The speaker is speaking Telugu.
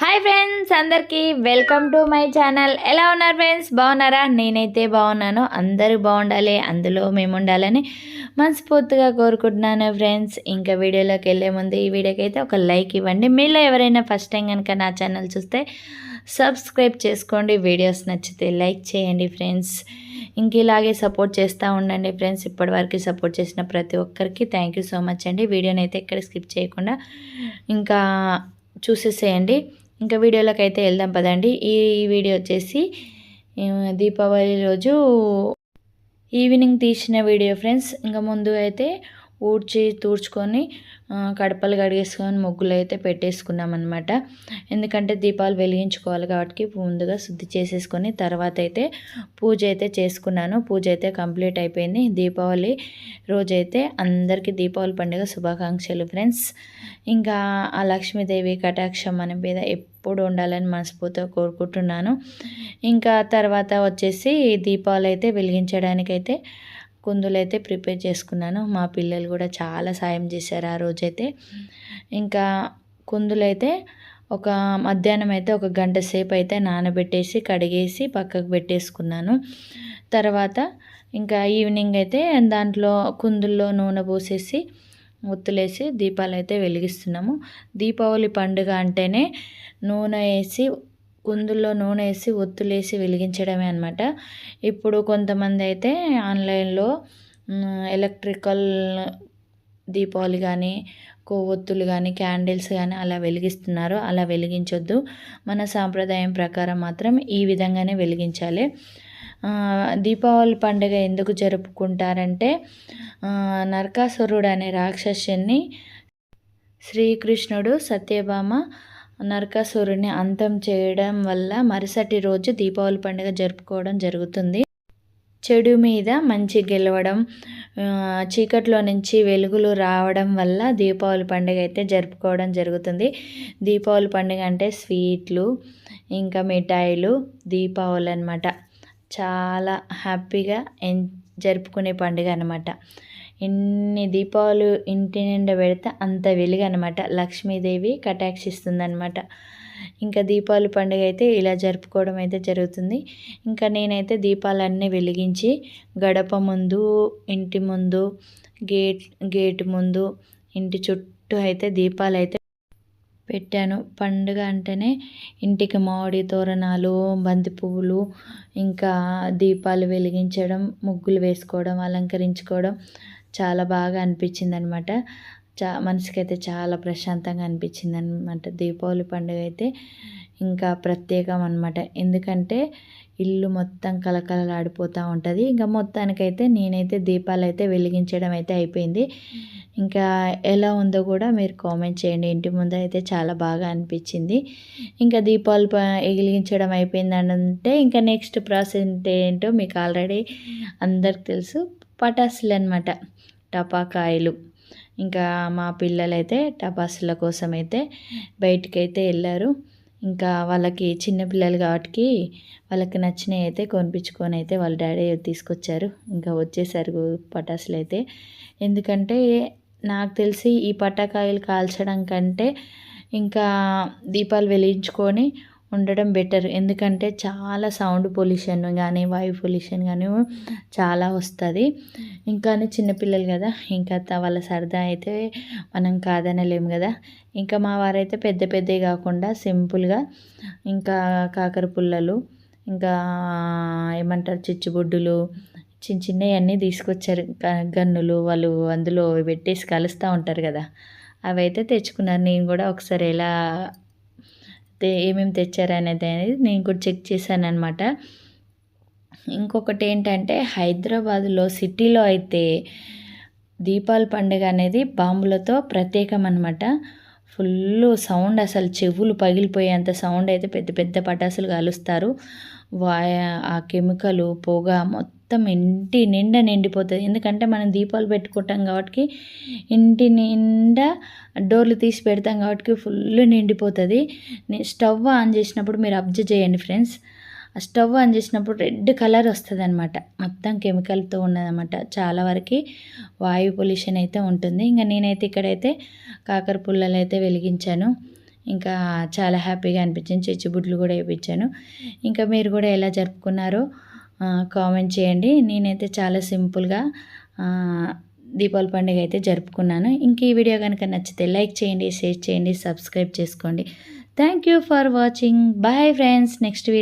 హాయ్ ఫ్రెండ్స్ అందరికీ వెల్కమ్ టు మై ఛానల్ ఎలా ఉన్నారు ఫ్రెండ్స్ బాగున్నారా? నేనైతే బాగున్నాను. అందరూ బాగుండాలి అందులో మేము ఉండాలని మనస్ఫూర్తిగా కోరుకుంటున్నాను ఫ్రెండ్స్ ఇంకా వీడియోలోకి వెళ్ళే ముందు ఈ వీడియోకి అయితే ఒక లైక్ ఇవ్వండి. మీలో ఎవరైనా ఫస్ట్ టైం కనుక నా ఛానల్ చూస్తే సబ్స్క్రైబ్ చేసుకోండి. వీడియోస్ నచ్చితే లైక్ చేయండి ఫ్రెండ్స్ ఇంక ఇలాగే సపోర్ట్ చేస్తూ ఉండండి ఫ్రెండ్స్ ఇప్పటివరకు సపోర్ట్ చేసిన ప్రతి ఒక్కరికి థ్యాంక్ యూ సో మచ్ అండి. వీడియోని అయితే ఎక్కడ స్కిప్ చేయకుండా ఇంకా చూసేసేయండి. ఇంకా వీడియోలోకి అయితే వెళ్దాం పదండి. ఈ వీడియో వచ్చేసి దీపావళి రోజు ఈవినింగ్ తీసిన వీడియో ఫ్రెండ్స్. ఇంకా ముందు అయితే ఊడ్చి తూడ్చుకొని కడపలు కడిగేసుకొని ముగ్గులు అయితే పెట్టేసుకున్నాం అనమాట ఎందుకంటే దీపాలు వెలిగించుకోవాలి కాబట్టి ముందుగా శుద్ధి చేసేసుకొని తర్వాత అయితే పూజ అయితే చేసుకున్నాను. పూజ అయితే కంప్లీట్ అయిపోయింది. దీపావళి రోజైతే అందరికీ దీపావళి పండుగ శుభాకాంక్షలు ఫ్రెండ్స్. ఇంకా ఆ లక్ష్మీదేవి కటాక్షం మన మీద ఎప్పుడు ఉండాలని మనస్ఫూర్తిగా కోరుకుంటున్నాను. ఇంకా తర్వాత వచ్చేసి దీపాలు అయితే వెలిగించడానికైతే కుందులు అయితే ప్రిపేర్ చేసుకున్నాను. మా పిల్లలు కూడా చాలా సాయం చేశారు ఆ రోజైతే. ఇంకా కుందులు అయితే ఒక మధ్యాహ్నం అయితే ఒక గంట సేపు అయితే నానబెట్టేసి కడిగేసి పక్కకు పెట్టేసుకున్నాను. తర్వాత ఇంకా ఈవినింగ్ అయితే దాంట్లో కుందుల్లో నూనె పోసేసి ఒత్తులేసి దీపాలు అయితే వెలిగిస్తున్నాము. దీపావళి పండుగ అంటేనే నూనె వేసి కుందుల్లో నూనె వేసి ఒత్తులేసి వెలిగించడమే అనమాట ఇప్పుడు కొంతమంది అయితే ఆన్లైన్లో ఎలక్ట్రికల్ దీపావళి కానీ కొవ్వొత్తులు కానీ క్యాండిల్స్ కానీ అలా వెలిగిస్తున్నారు. అలా వెలిగించొద్దు. మన సాంప్రదాయం ప్రకారం మాత్రం ఈ విధంగానే వెలిగించాలి. దీపావళి పండుగ ఎందుకు జరుపుకుంటారంటే నరకాసురుడు అనే రాక్షసుని శ్రీకృష్ణుడు సత్యభామ నరకాసురుడిని అంతం చేయడం వల్ల మరుసటి రోజు దీపావళి పండుగ జరుపుకోవడం జరుగుతుంది. చెడు మీద మంచి గెలవడం చీకట్లో నుంచి వెలుగులు రావడం వల్ల దీపావళి పండుగ అయితే జరుపుకోవడం జరుగుతుంది. దీపావళి పండుగ అంటే స్వీట్లు ఇంకా మిఠాయిలు దీపావళి అనమాట చాలా హ్యాపీగా ఎన్ జరుపుకునే పండుగ అనమాట ఎన్ని దీపాలు ఇంటి నిండా పెడితే అంత వెలుగు అనమాట లక్ష్మీదేవి కటాక్షిస్తుంది అనమాట ఇంకా దీపావళి పండుగ అయితే ఇలా జరుపుకోవడం అయితే జరుగుతుంది. ఇంకా నేనైతే దీపాలన్నీ వెలిగించి గడప ముందు ఇంటి ముందు గేట్ గేట్ ముందు ఇంటి చుట్టూ అయితే దీపాలు అయితే పెట్టాను. పండుగ అంటేనే ఇంటికి మామిడి తోరణాలు బంతి పువ్వులు ఇంకా దీపాలు వెలిగించడం ముగ్గులు వేసుకోవడం అలంకరించుకోవడం చాలా బాగా అనిపించింది అనమాట చా మనసుకైతే చాలా ప్రశాంతంగా అనిపించింది అనమాట దీపావళి పండుగ అయితే ఇంకా ప్రత్యేకం అనమాట ఎందుకంటే ఇల్లు మొత్తం కలకలలాడిపోతూ ఉంటుంది. ఇంకా మొత్తానికైతే నేనైతే దీపాలు అయితే వెలిగించడం అయితే అయిపోయింది. ఇంకా ఎలా ఉందో కూడా మీరు కామెంట్ చేయండి. ఇంటి ముందు అయితే చాలా బాగా అనిపించింది. ఇంకా దీపాలు ప- వెలిగించడం అయిపోయింది అని అంటే ఇంకా నెక్స్ట్ ప్రాసెస్ ఏంటో మీకు ఆల్రెడీ అందరికి తెలుసు. పటాసులు అనమాట టపాకాయలు. ఇంకా మా పిల్లలైతే టపాసుల కోసం అయితే బయటికైతే వెళ్ళారు ఇంకా వాళ్ళకి చిన్న పిల్లలు కాబట్టి వాళ్ళకి నచ్చినవి అయితే కొనిపించుకొని అయితే వాళ్ళ డాడీ తీసుకొచ్చారు. ఇంకా వచ్చేసరికి పటాసులు అయితే ఎందుకంటే నాకు తెలిసి ఈ పటాకాయలు కాల్చడం కంటే ఇంకా దీపాలు వెలిగించుకొని ఉండడం బెటర్. ఎందుకంటే చాలా సౌండ్ పొల్యూషన్ కానీ వాయు పొల్యూషన్ కానీ చాలా వస్తుంది. ఇంకా చిన్నపిల్లలు కదా ఇంకా త- వాళ్ళ సరదా అయితే మనం కాదనలేము కదా. ఇంకా మా వారైతే పెద్ద పెద్దవి కాకుండా సింపుల్గా ఇంకా కాకర పుల్లలు ఇంకా ఏమంటారు చిచ్చుబొడ్డులు చిన్న చిన్నవి అన్నీ తీసుకొచ్చారు గన్నులు వాళ్ళు అందులో పెట్టేసి కలుస్తూ ఉంటారు కదా. అవి అయితే తెచ్చుకున్నారు నేను కూడా ఒకసారి ఎలా ఏమేమి తెచ్చారనేది అనేది నేను కూడా చెక్ చేశాను అనమాట ఇంకొకటి ఏంటంటే హైదరాబాద్లో సిటీలో అయితే దీపావళి పండుగ అనేది బాంబులతో ప్రత్యేకం అనమాట ఫుల్ సౌండ్ అసలు చెవులు పగిలిపోయేంత సౌండ్ అయితే పెద్ద పెద్ద పటాసులు కాలుస్తారు వా ఆ కెమికలు పొగ మొత్తం మొత్తం ఇంటి నిండా నిండిపోతుంది. ఎందుకంటే మనం దీపాలు పెట్టుకుంటాం కాబట్టి ఇంటి నిండా డోర్లు తీసి పెడతాం కాబట్టి ఫుల్ నిండిపోతుంది. స్టవ్ ఆన్ చేసినప్పుడు మీరు అబ్జర్వ్ చేయండి ఫ్రెండ్స్. ఆ స్టవ్ ఆన్ చేసినప్పుడు రెడ్ కలర్ వస్తుంది అనమాట మొత్తం కెమికల్తో ఉన్నదన్నమాట. చాలా వరకు వాయు పొల్యూషన్ అయితే ఉంటుంది. ఇంకా నేనైతే ఇక్కడైతే కాకర పుల్లలు అయితే వెలిగించాను. ఇంకా చాలా హ్యాపీగా అనిపించింది. చిచ్చుబుడ్లు కూడా వేయించాను ఇంకా మీరు కూడా ఎలా జరుపుకున్నారో కామెంట్ చేయండి. నేనైతే చాలా సింపుల్గా దీపావళి పండుగ అయితే జరుపుకున్నాను. ఇంక ఈ వీడియో కనుక నచ్చితే లైక్ చేయండి షేర్ చేయండి సబ్స్క్రైబ్ చేసుకోండి. Thank you for watching. Bye friends. Next video